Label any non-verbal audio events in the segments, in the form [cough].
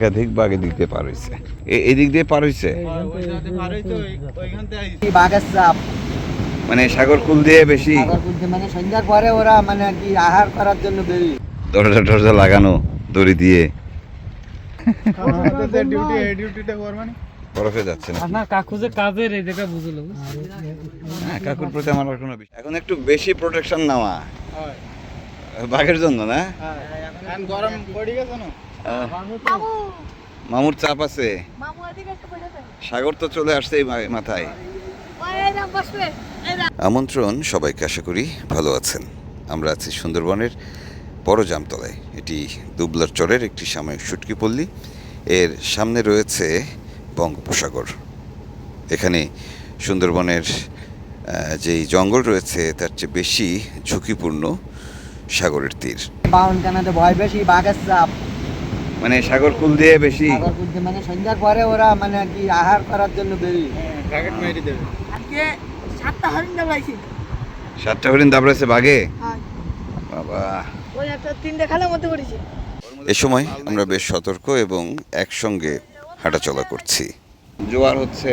একাধিক বাঘ এদিক দিয়ে পার হয়েছে এদিক দিয়ে পার হয়েছে বাঘের মানে সাগর কুল দিয়ে বেশি? মানে সন্ধ্যার পরে ওরা মানে কি আহার করার জন্য বেরিয়ে দরজা টরজা লাগানো দড়ি দিয়ে। বরফে যাচ্ছে না আপনার কাকু যে কাজের এই জায়গা বুঝলো। হ্যাঁ কাকুর প্রতি আমার কোনো এখন একটু বেশি প্রোটেকশন নেওয়া। বাঘের জন্য না? গরম পড়ে গেছে না? মামুর চাপ আছে। সাগর তো চলে আসছে এই মাথায়। আমন্ত্রণ সবাইকে, আশা করি ভালো আছেন। আমরা আছি সুন্দরবনের বড় জামতলায় এটি দুবলার চরের একটি সাময়িক সুটকি পল্লী। এর সামনে রয়েছে বঙ্গোপসাগর। এখানে সুন্দরবনের যেই জঙ্গল রয়েছে, তার চেয়ে বেশি ঝুঁকিপূর্ণ সাগরের তীর। বাউন কানাতে ভয় বেশি, বাঘের চাপ। মানে সাগর কুল দিয়ে বেশি। মানে সন্ধ্যার পরে ওরা মানে আর কি আহার করার জন্য বেরিয়ে টার্গেট মেরে দেবে। আজকে সাতটা হরিণ দাবড়াইছি। সাতটা হরিণ দাবড়াইছে বাঘে? হ্যাঁ। বাবা। ওই একটা তিনটে খালের মধ্যে পড়েছে। এ সময় আমরা বেশ সতর্ক এবং একসঙ্গে হাঁটাচলা করছি। জোয়ার হচ্ছে।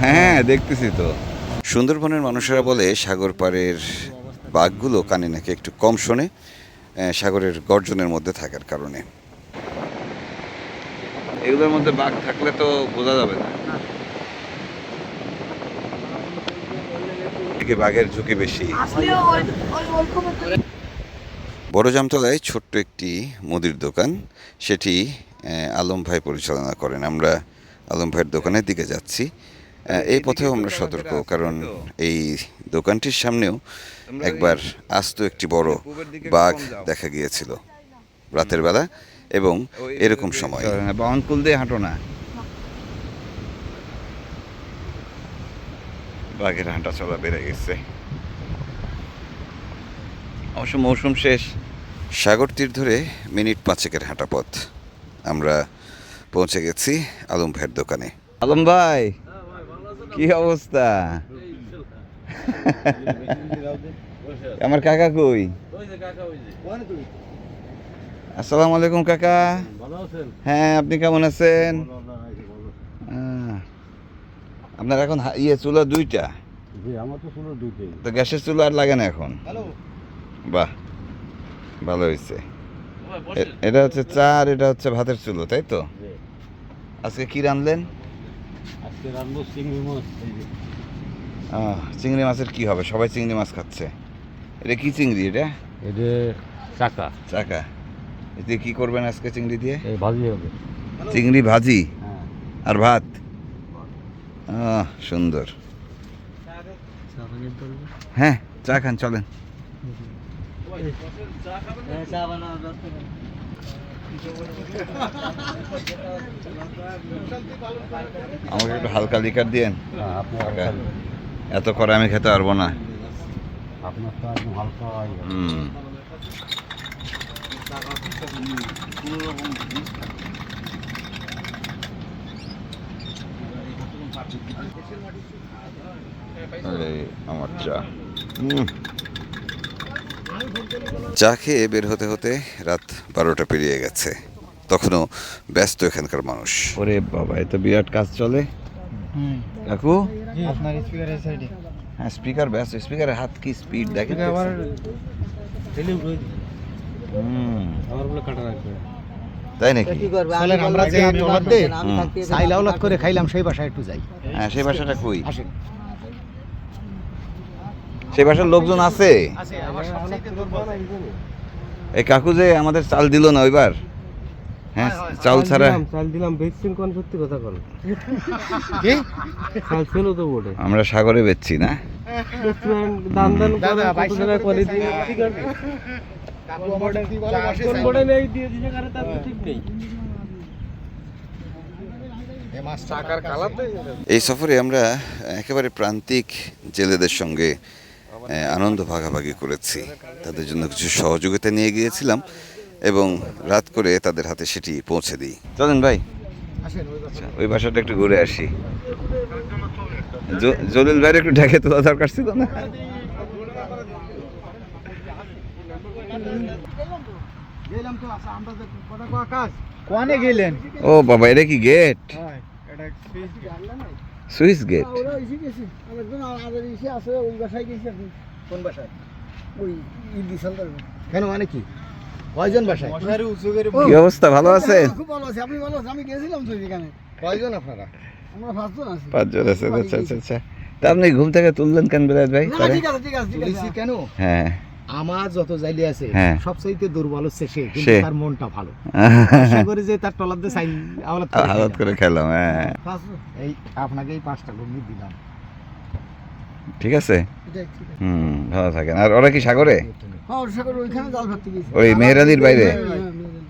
হ্যাঁ দেখতেছি তো। সুন্দরবনের মানুষেরা বলে সাগর পাড়ের বাঘগুলো কানে নাকি একটু কম শোনে সাগরের গর্জনের মধ্যে থাকার কারণে। এগুলোর মধ্যে বাঘ থাকলে তো বোঝা যাবে না। এদিকে বাঘের ঝুঁকি বেশি। বড় জামতলায় ছোট্ট একটি মুদির দোকান। সেটি আলম ভাই পরিচালনা করেন। আমরা আলম ভাইয়ের দোকানের দিকে যাচ্ছি। এই পথেও আমরা সতর্ক কারণ এই দোকানটির সামনেও একবার আস্ত একটি বড় বাঘ দেখা গিয়েছিল রাতের বেলা এবং এরকম সময়। বাউনকুল দিয়ে হাঁটো না। বাঘের হাঁটা চলা বেড়ে গেছে। অবশ্য মৌসুম শেষ। সাগর তীর ধরে মিনিট পাঁচেকের হাঁটা পথ। আমরা পৌঁছে গেছি আলম ভাইয়ের দোকানে। আলম ভাই! কি অবস্থা? আমার কাকা কই? আসসালামু আলাইকুম কাকা। হ্যাঁ আপনি কেমন আছেন? আপনার এখন ইয়ে চুলা দুইটা? তো গ্যাসের চুলা আর লাগে না এখন? বাহ ভালো হয়েছে। এটা হচ্ছে চা আর এটা হচ্ছে ভাতের চুলো তাই তো? আজকে কি রান্না চিংড়ি চিংড়ি মাছের কি হবে? সবাই চিংড়ি মাছ খাচ্ছে। এটা কি চিংড়ি এটা? এটা চাকা। চাকা। এতে কি করবেন আজকে চিংড়ি দিয়ে? ভাজি হবে। চিংড়ি ভাজি? হ্যাঁ। আর ভাত? সুন্দর। হ্যাঁ চা খান চলেন। আমাকে একটু হালকা লিকার দিয়েন। এত করে আমি খেতে পারব না। আপনার তো একদম হালকা হুম। এই আমার চা। হুম। চা খেয়ে বের হতে হতে রাত বারোটা পেরিয়ে গেছে। তখনও ব্যস্ত এখানকার মানুষ। ওরে বাবা এ তো বিরাট কাজ চলে। কাকু? আপনার স্পিকারের সাইডে হ্যাঁ স্পিকার ব্যস্ত। স্পিকারের হাত কি স্পিড দেখেন আবার তাই নাকি? আমরা যে করে খাইলাম সেই বাসায় একটু যাই। হ্যাঁ সেই বাসাটা কই? আসেন। সেই বাসার লোকজন আছে? আছে আমার সবচেয়ে দুর্বল এই কাকু যে আমাদের চাল দিল না ওইবার? হ্যাঁ চাল ছাড়া। চাল দিলাম ভ্যাকসিন কোন? সত্যি কথা কোন। [laughs] কি? চাল ছিল তো বটে। আমরা সাগরে বেচছি না? দান দান কত? টাকা করে দিয়ে ঠিক আছে। কাকু কি বলে বাসে কোন বড়ে নেই দিয়ে দিছে কারে তার ঠিক নেই। এই মাছ টাকার কালাতে এই সফরে আমরা একেবারে প্রান্তিক জেলেদের সঙ্গে আনন্দ ভাগাভাগি করেছি। তাদের জন্য কিছু সহযোগিতা নিয়ে গিয়েছিলাম এবং রাত করে তাদের হাতে সেটি পৌঁছে দিই। চলেন ভাই। ওই বাসে বাসাটা একটু ঘুরে আসি। জলিল ভাইয়ের একটু ঢেকে তোলা দরকার ছিল না? আচ্ছা ও বাবা এটা কি গেট। Switch Swiss gate. আছে কোন বাসায়? ওই ইদি সালদার কেন মানে কি? কয়জন বাসায়? কি অবস্থা ভালো আছেন? খুব ভালো আছে। আপনি ভালো আছেন? আমি গেছিলাম তো এখানে কয়জন আপনারা? আমরা পাঁচজন আছি। পাঁচজন আছেন আচ্ছা আচ্ছা আচ্ছা। তা আপনি ঘুম থেকে তুললেন কেন বেলায় ভাই? আছে ঠিক আছে ঠিক আছে। কেন? হ্যাঁ। আমার যত জাইলি আছে হ্যাঁ। সবচাইতে দুর্বল হচ্ছে সে কিন্তু তার মনটা ভালো। [laughs] আশা করি যে তার টলার দিয়ে সাইন আওলাদ করে খেলাম। হ্যাঁ। এই আপনাকে এই পাঁচটা দিলাম। ঠিক আছে? হুম ভালো থাকেন। আর ওরা কি সাগরে? হ্যাঁ ওই মেহরাদির বাইরে?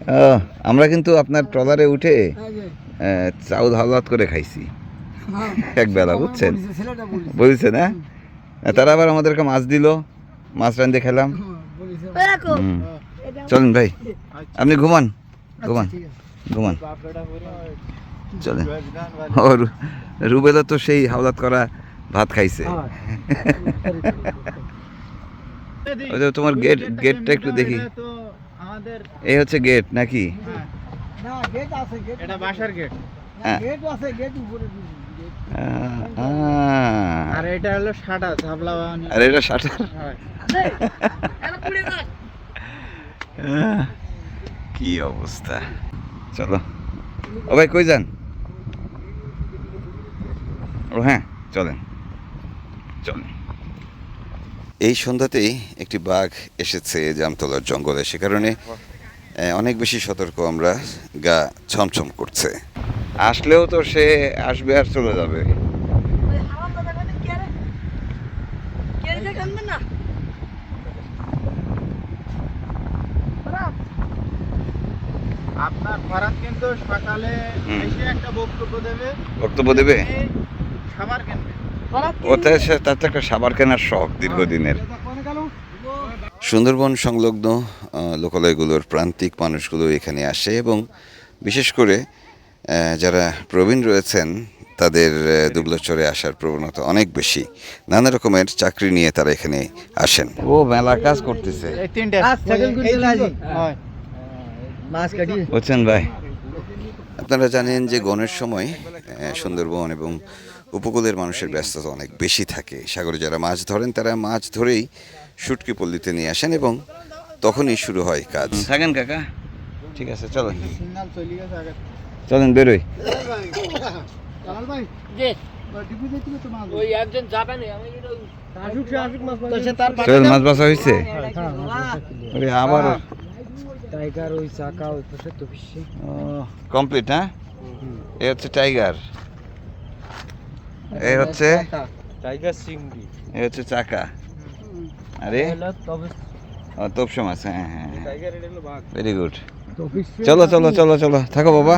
হ্যাঁ, আমরা কিন্তু আপনার ট্রলারে উঠে চাউল হালাত করে খাইছি। এক বেলা বুঝছেন? বলিছে, বুঝছেন হ্যাঁ তারা আবার আমাদেরকে মাছ দিল? মাছ রান্ধে খেলাম। হ্যাঁ, চলেন ভাই। আপনি ঘুমান ঘুমান ঘুমান। চলেন। ও রু- রুবেলা তো সেই হাওলাত করা ভাত খাইছে। [laughs] ওই যে তোমার গেট গেটটা একটু দেখি। এই হচ্ছে গেট নাকি? না, গেট আছে, গেট এটা বাসার গেট হ্যাঁ। গেট আছে, গেট উপরে দিয়েছে, গেট। আহ, আহ। আর এটা হলো সাটা ঝাবলা আর এটা শাটার? কি অবস্থা? চলো। ও ভাই কই যান? ও হ্যাঁ চলেন। চলেন। এই সন্ধ্যাতেই একটি বাঘ এসেছে জামতলার জঙ্গলে। সে কারণে অনেক বেশি সতর্ক আমরা গা ছমছম করছে। আসলেও তো সে আসবে আর চলে যাবে। আপনার কিন্তু সকালে এসে একটা বক্তব্য দেবে। বক্তব্য কিনবে? তার একটা সাবার কেনার শখ দীর্ঘদিনের। সুন্দরবন সংলগ্ন লোকালয়গুলোর প্রান্তিক মানুষগুলো এখানে আসে এবং বিশেষ করে যারা প্রবীণ রয়েছেন তাদের দুবলাচরে আসার প্রবণতা অনেক বেশি। নানা রকমের চাকরি নিয়ে তারা এখানে আসেন। ও মেলা কাজ করতেছে। হয়। বুঝছেন ভাই। আপনারা জানেন যে গণের সময় সুন্দরবন এবং উপকূলের মানুষের ব্যস্ততা অনেক বেশি থাকে। সাগরে যারা মাছ ধরেন তারা মাছ ধরেই শুটকি পল্লীতে নিয়ে আসেন এবং তখনই শুরু হয় কাজ। থাকেন কাকা? ঠিক আছে চলো। চলেন বেরোই। চল মাছ বাসা হয়েছে আবার টাইগার ওই চাকা ওই পাশে তো কমপ্লিট হ্যাঁ? এই হচ্ছে টাইগার। এই হচ্ছে টাইগার চিংড়ি। এই হচ্ছে চাকা। আরে? তবে ও, তোপসে মাছ হ্যাঁ হ্যাঁ ভেরি গুড তো পিছিয়ে চলো চলো চলো চলো। থাকো বাবা।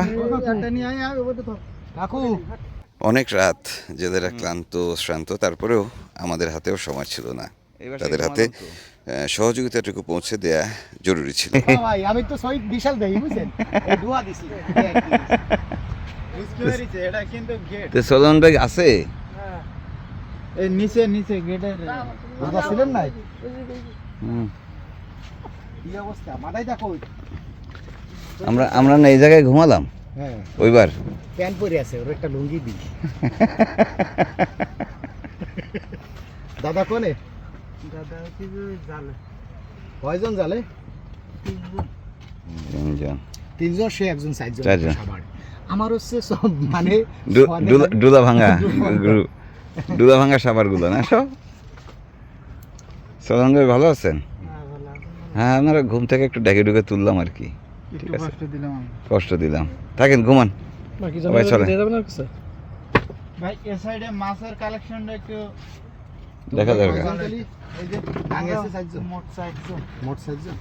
অনেক রাত জেলেরা ক্লান্ত শ্রান্ত তারপরেও আমাদের হাতেও সময় ছিল না। তাদের হাতে সহযোগিতাটুকু পৌঁছে দেয়া জরুরি ছিল। আমি তো শহীদ বিশাল দেই বুঝছেন? দোয়া দিছি। এটা কিন্তু গেট তো সোলন ব্যাগ আছে? এই নিচে নিচে গেটের ছিলেন নাই? হুম। কি অবস্থা? মাথায় দেখো আমরা আমরা না এই জায়গায় ঘুমালাম? হ্যাঁ। ওইবার? প্যান্ট পরে আছে ওর একটা লুঙ্গি দিই [laughs] দাদা কোনে? দাদা হচ্ছে জালে। কয়জন জালে? তিনজন। তিনজন। সে একজন চারজন। চারজন। সবার আমার হচ্ছে সব মানে ডুলা- ভাঙা [laughs] ডুলা ভাঙা। সাবারগুলো না সব? সোলন ভালো আছেন? হ্যাঁ আপনারা ঘুম থেকে একটু ডেকে ডুকে তুললাম আর কি। ঠিক আছে। কষ্ট দিলাম আমি। কষ্ট দিলাম। থাকেন ঘুমান। চলে। ভাই এ সাইডে মাছের কালেকশনটা একটু দেখা দরকার এই যে ভাঙে আছে চারজন মোট চারজন মোট চারজন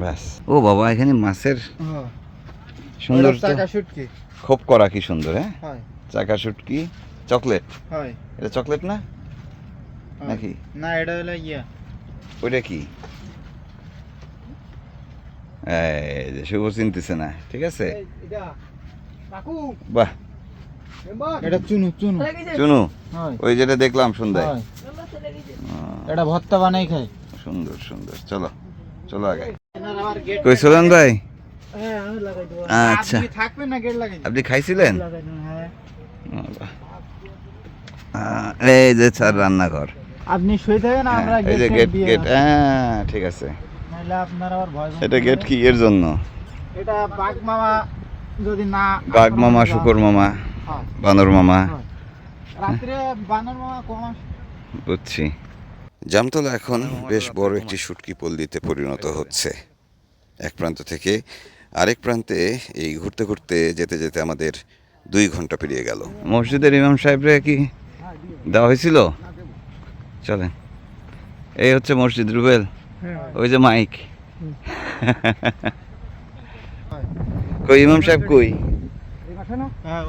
ব্যাস। ও বাবা এখানে মাছের হ্যাঁ। সুন্দর খুব করা কি সুন্দর হ্যাঁ? হয়। চাকা শুটকি চকলেট? এটা চকলেট না? নাকি? না এটা হলো ইয়া। ওইটা কি? এই যে শুভ চিনতেছে না ঠিক আছে? এটা কাকু। বাহ। মেম্বার। এটা চুনু চুনু। চলে গেছে। চুনু? ওই যেটা দেখলাম সন্ধ্যায়। চলে চলে এদিকে আহ, এটা ভর্তা বানাই খাই সুন্দর সুন্দর। চলো চলো আগে। কই সোলান ভাই? হ্যাঁ আচ্ছা। আপনি থাকবেন না গেট লাগাই দেবো? আপনি খাইছিলেন? হ্যাঁ। এই যে স্যার রান্নাঘর। আপনি শুয়ে থাকেন আমরা হ্যাঁ, এই যে গেট গেট হ্যাঁ ঠিক আছে। নাহলে আপনার আবার ভয় এটা গেট কি এর জন্য? এটা বাঘ মামা যদি না বাঘ মামা শুকর মামা হ্যাঁ, বানর মামা। হ্যাঁ। রাত্রে বানর মামা কম বুঝছি। জামতলা এখন বেশ বড় একটি শুটকি পল্লীতে পরিণত হচ্ছে। এক প্রান্ত থেকে আরেক প্রান্তে এই ঘুরতে ঘুরতে যেতে যেতে আমাদের দুই ঘণ্টা পেরিয়ে গেল। মসজিদের ইমাম সাহেবরা কি দেওয়া হয়েছিল? চলেন। এই হচ্ছে মসজিদ রুবেল। ওই যে মাইক। [laughs] কই ইমাম সাহেব কই? হ্যাঁ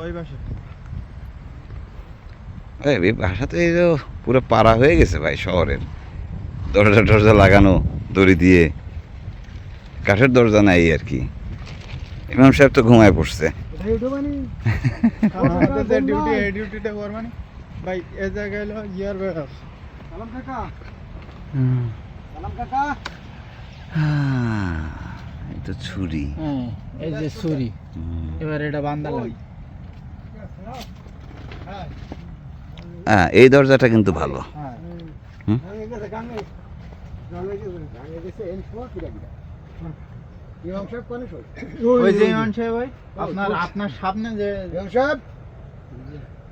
এই এই বাসাতে এই যে পুরো পাড়া হয়ে গেছে ভাই শহরের। দরজা টরজা লাগানো দড়ি দিয়ে। কাঠের দরজা নাই আর কি। ইমাম সাহেব তো ঘুমায় পড়ছে। আমাদের যে ডিউটি এই ডিউটিটা করবানি ভাই এ জায়গায় ইয়ার সালাম কাকা সালাম কাকা হ্যাঁ, এই তো ছুরি। হ্যাঁ এই যে ছুরি। এবার এটা বান্দা লাগে হ্যাঁ এই দরজাটা কিন্তু ভালো। হ্যাঁ। আপনার আপনার সামনে যে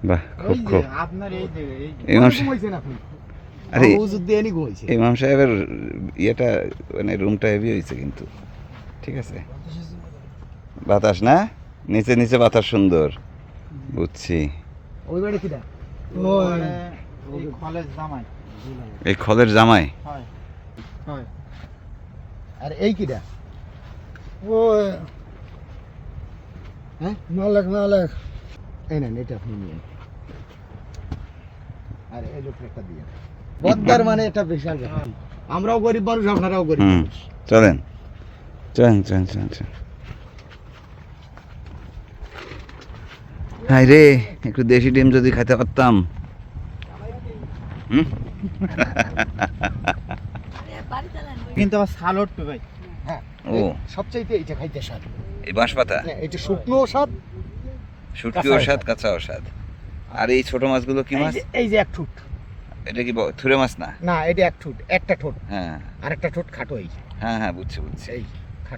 বাহ খুব যে খুব। আপনার এই যে এই আরে হুজুর দিয়ে নি ঘুমাইছে। ইমাম সাহেবের ইয়েটা মানে রুমটা হেভি হয়েছে কিন্তু। ঠিক আছে? বাতাস না? নিচে নিচে বাতাস সুন্দর। বুঝছি। ওই বাড়ি কিরা এই কলেজ জামাই। এই খলের জামাই? হয়। হয়। আর এই কিরা ও হ্যাঁ? মালিক মালিক। এই নেন এটা আপনি নিয়ে আর এই লোকটা দিয়ে বদ্দার মানে এটা বিশাল ব্যাপার। আমরাও গরিব মানুষ আপনারাও গরিব চলেন। চলেন চলেন চলেন চলেন। হাই রে একটু দেশি ডিম যদি খেতে পারতাম। কিন্তু সাল উঠবে ভাই। হ্যাঁ ও। সবচাইতে এইটা খাইতে স্বাদ। এই বাঁশ পাতা হ্যাঁ এটা শুকনো স্বাদ শুটকি কাঁচা ওষাদ কাঁচা ওষাদ আর এই ছোট মাছগুলো কি এই মাছ? যে- এই যে এক ঠুট। এটা কি থুরে মাছ না? না এটা এক ঠুট একটা ঠোঁট। হ্যাঁ। আর একটা ঠোঁট খাটো এই হ্যাঁ হ্যাঁ বুঝছি বুঝছি। এই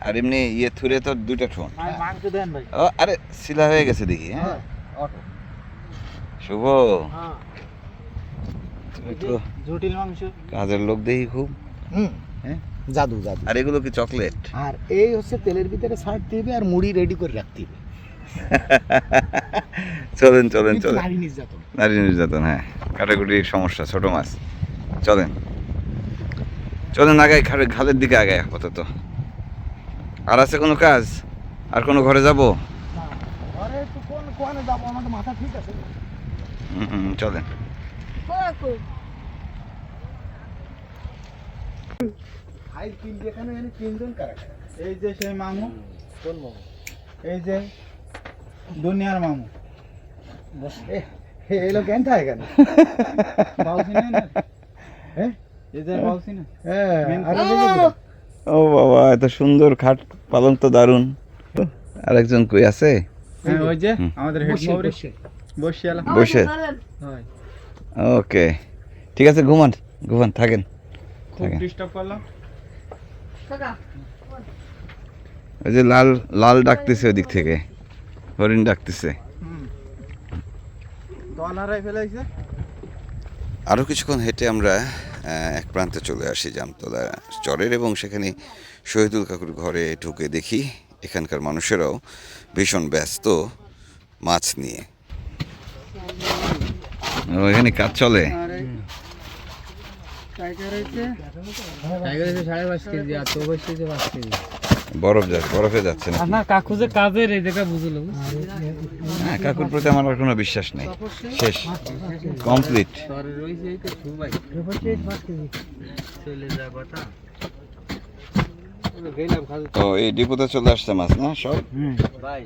আর এমনি ইয়ে থুরে তো দুইটা ঠোঁট। মাংস দেন ভাই। ও আরে শিলা হয়ে গেছে দেখি হ্যাঁ। শুভ। হ্যাঁ। তুমি তো জটিল মাংস। কাজের লোক দেখি খুব। হুম। হ্যাঁ? জাদু জাদু। আর এগুলো কি চকলেট? আর এই হচ্ছে তেলের ভিতরে ছাড়তে হবে আর মুড়ি রেডি করে রাখতে হবে। [laughs] চলেন চলেন চলেন। নারী নির্যাতন। নারী নির্যাতন হ্যাঁ। কাটাকুটির সমস্যা ছোট মাছ। চলেন। চলেন আগাই খালে খালের দিকে আগাই আপাতত। আর আছে কোনো কাজ? আর কোনো ঘরে যাব? আরে তো কোন কোনে যাব? আমার মাথা ঠিক আছে। হুম, হুম, চলেন। এই যে সেই মামু কোন মামা? এই যে দুনিয়ার মামু। বাউসি না হ্যাঁ মেন আর ও বাবা এত সুন্দর খাট পালং তো দারুণ। আরেকজন কই আছে? হ্যাঁ ওই যে আমাদের হেড বসে হয়। ওকে। ঠিক আছে ঘুমান ঘুমান থাকেন খুব থাকে। ডিস্টার্ব করলাম। কাকা ওই যে লাল লাল ডাকতেছে ওদিক থেকে। হরিণ ডাকতেছে হুম দল হারাই ফেলাইছে আরও কিছুক্ষণ হেঁটে আমরা এক প্রান্তে চলে আসি জামতলা চরের এবং সেখানে শহীদুল কাকুর ঘরে ঢুকে দেখি এখানকার মানুষেরাও ভীষণ ব্যস্ত মাছ নিয়ে। এখানে কাজ চলে? টাইগার হয়েছে টাইগার হয়েছে সাড়ে পাঁচ কেজি আর তো বসছে পাঁচ কেজি। বরফ যাচ্ছে বরফে যাচ্ছে না না কাকু যে কাজের এই জায়গা বুঝলো হ্যাঁ কাকুর প্রতি আমার আর কোনো বিশ্বাস নেই। শেষ। কমপ্লিট। তো চলে যা কথা গেলাম খালি তো এই ডিপোতে চলে আসছে মাছ না সব? ভাই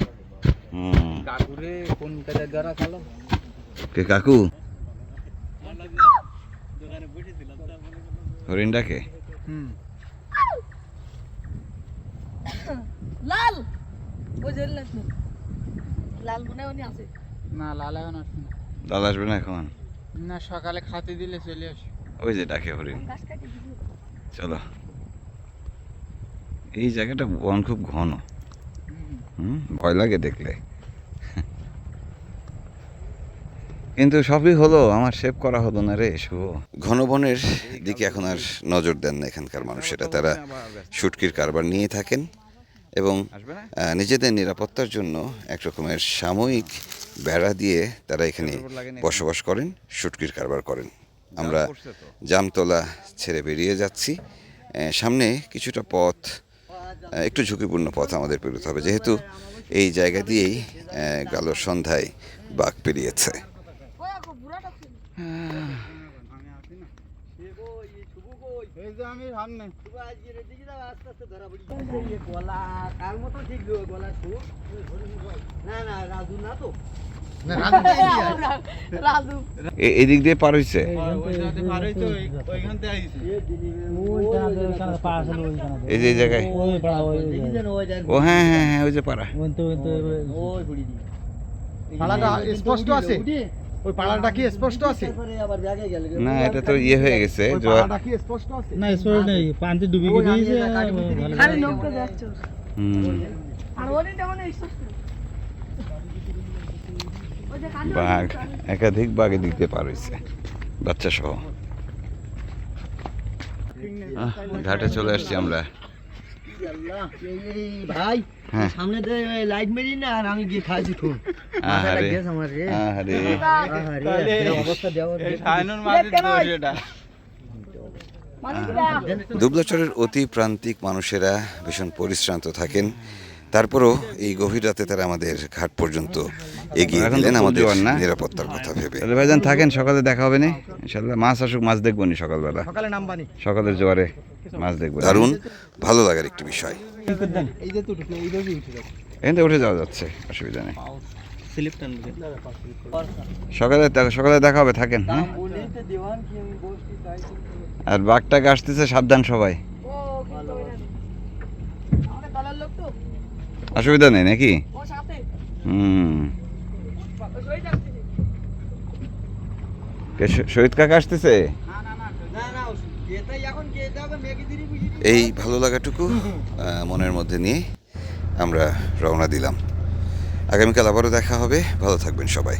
হুম। কাকুরে কাজে দ্বারা কে কাকু? দোকানে হরিণ ডাকে হুম। [coughs] লাল! ওই যে লাল লাল মনে উনি আছে। না লাল এখন আসবে না। লাল আসবে না এখন? না সকালে খাতে দিলে চলে আসবে। ওই যে ডাকে হরিণ চলো। এই জায়গাটা বন খুব ঘন। হুম। হুম ভয় লাগে দেখলে। কিন্তু সবই হলো আমার সেভ করা হলো না রে শুভ। ঘন বনের দিকে এখন আর নজর দেন না এখানকার মানুষেরা তারা শুটকির কারবার নিয়ে থাকেন এবং নিজেদের নিরাপত্তার জন্য এক রকমের সাময়িক বেড়া দিয়ে তারা এখানে বসবাস করেন শুটকির কারবার করেন। আমরা জামতলা ছেড়ে বেরিয়ে যাচ্ছি। সামনে কিছুটা পথ একটু ঝুঁকিপূর্ণ পথ আমাদের পেরোতে হবে। যেহেতু এই জায়গা দিয়েই আহ, গেল সন্ধ্যায় বাঘ পেরিয়েছে ওই আকো বুড়াটা ছিল আমি সামনে গলা কার মতো ঠিক গলা সুর না না রাজু না তো এদিক দিয়ে পার আইছি এই যে জায়গায় ও হ্যাঁ হ্যাঁ হ্যাঁ ওই যে পাড়া স্পষ্ট আছে ওই পাড়াটা কি স্পষ্ট আছে? না এটা তো ইয়ে হয়ে গেছে পাড়াটা কি স্পষ্ট আছে? না স্পোর্ট নেই পান্তি ডুবে গিয়েছে খালি নৌকা যাচ্ছে হুম। আর ওদিকটা স্পষ্ট ওই যে কান্ড বাঘ একাধিক বাঘে দিতে দিয়ে পার হয়েছে বাচ্চা সহ আহ, ঘাটে চলে আসছি আমরা। ভাই হ্যাঁ। সামনে লাইট মেরি না আর আমি গিয়ে খাইছি ঠুন মানে দুবলাচরের অতি প্রান্তিক মানুষেরা ভীষণ পরিশ্রান্ত থাকেন। তারপরও এই গভীর রাতে তারা আমাদের ঘাট পর্যন্ত এগিয়ে গেলেন আমাদের জোয়ার না? নিরাপত্তার কথা ভেবে। তাহলে ভাইজান থাকেন সকালে দেখা হবে না? ইনশাল্লাহ মাছ আসুক মাছ দেখব নি সকালবেলা। সকালের জোয়ারে মাছ দেখব দারুণ ভালো লাগার একটি বিষয়। এই যে তো ঢুকলো এই যে উঠে যাচ্ছে এখান থেকে উঠে যাওয়া যাচ্ছে অসুবিধা নেই। সকালে সকালে দেখা হবে থাকেন হ্যাঁ। আর বাঘটাকে আসতেছে সাবধান সবাই। ও কিন্তু ওই না আমাদের দলের লোক তো। অসুবিধা নেই নাকি? ও সাথে। হুম ওই ওই যাচ্ছে কে শ- শহীদ কাকা আসতেছে? এই ভালো লাগাটুকু মনের মধ্যে নিয়ে আমরা রওনা দিলাম। আগামীকাল আবারও দেখা হবে। ভালো থাকবেন সবাই।